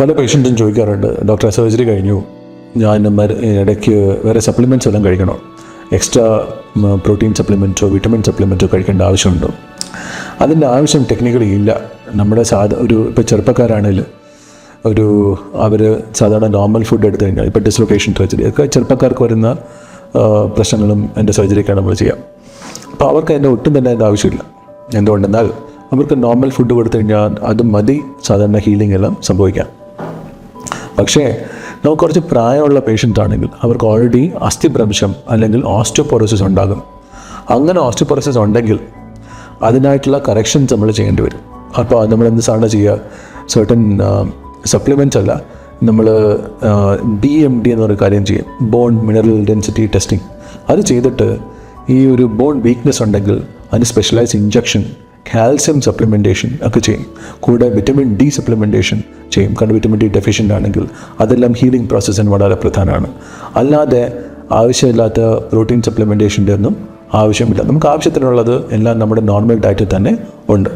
പല പേഷ്യന്റും ചോദിക്കാറുണ്ട് ഡോക്ടറെ സർജറി കഴിഞ്ഞു. ഞാൻ ഇടയ്ക്ക് വേറെ സപ്ലിമെന്റ്സ് എല്ലാം കഴിക്കണോ? എക്സ്ട്രാ പ്രോട്ടീൻ സപ്ലിമെന്റോ വിറ്റമിൻ സപ്ലിമെന്റോ കഴിക്കേണ്ട ആവശ്യമുണ്ടോ? അതിന്റെ ആവശ്യം ടെക്നിക്കലി ഇല്ല. നമ്മുടെ സാധാ ഒരു ഇപ്പോൾ ചെറുപ്പക്കാരാണെങ്കിൽ ഒരു അവർ സാധാരണ നോർമൽ ഫുഡ് എടുത്തു കഴിഞ്ഞാൽ ഇപ്പോൾ ഡിസ്ലൊക്കേഷൻ സർജറി ഒക്കെ ചെറുപ്പക്കാർക്ക് വരുന്ന പ്രശ്നങ്ങളും എന്റെ സർജറിക്കാണ് നമ്മൾ ചെയ്യാം. അപ്പോൾ അവർക്ക് അതിന്റെ ഒട്ടും തന്നെ അതിന്റെ ആവശ്യമില്ല. എന്തുകൊണ്ടെന്നാൽ അവർക്ക് നോർമൽ ഫുഡ് കൊടുത്തു കഴിഞ്ഞാൽ അത് മതി. സാധാരണ ഹീലിംഗ് എല്ലാം സംഭവിക്കാം. പക്ഷേ നമുക്ക് കുറച്ച് പ്രായമുള്ള പേഷ്യന്റ് ആണെങ്കിൽ അവർക്ക് ഓൾറെഡി അസ്ഥിഭ്രംശം അല്ലെങ്കിൽ ഓസ്റ്റോപൊറോസിസ് ഉണ്ടാകും. അങ്ങനെ ഓസ്റ്റോപൊറോസിസ് ഉണ്ടെങ്കിൽ അതിനായിട്ടുള്ള കറക്ഷൻസ് നമ്മൾ ചെയ്യേണ്ടി വരും. അപ്പോൾ നമ്മൾ എന്ത് സാധനം ചെയ്യുക? സർട്ടൻ സപ്ലിമെന്റ്സ് അല്ല നമ്മൾ ബി എം ഡി എന്നൊരു കാര്യം ചെയ്യും. ബോൺ മിനറൽ ഡെൻസിറ്റി ടെസ്റ്റിംഗ് അത് ചെയ്തിട്ട് ഈ ഒരു ബോൺ വീക്ക്നെസ് ഉണ്ടെങ്കിൽ അതിന് സ്പെഷ്യലൈസ് ഇഞ്ചക്ഷൻ കാൽസ്യം സപ്ലിമെന്റേഷൻ ഒക്കെ ചെയ്യും. കൂടെ വിറ്റമിൻ ഡി സപ്ലിമെന്റേഷൻ ചെയ്യും. കാരണം വിറ്റമിൻ ഡി ഡെഫിഷ്യന്റ് ആണെങ്കിൽ അതെല്ലാം ഹീലിംഗ് പ്രോസസ്സിന് വളരെ പ്രധാനമാണ്. അല്ലാതെ ആവശ്യമില്ലാത്ത പ്രോട്ടീൻ സപ്ലിമെന്റേഷന്റെ ഒന്നും ആവശ്യമില്ല. നമുക്ക് ആവശ്യത്തിനുള്ളത് എല്ലാം നമ്മുടെ നോർമൽ ഡയറ്റിൽ തന്നെ ഉണ്ട്.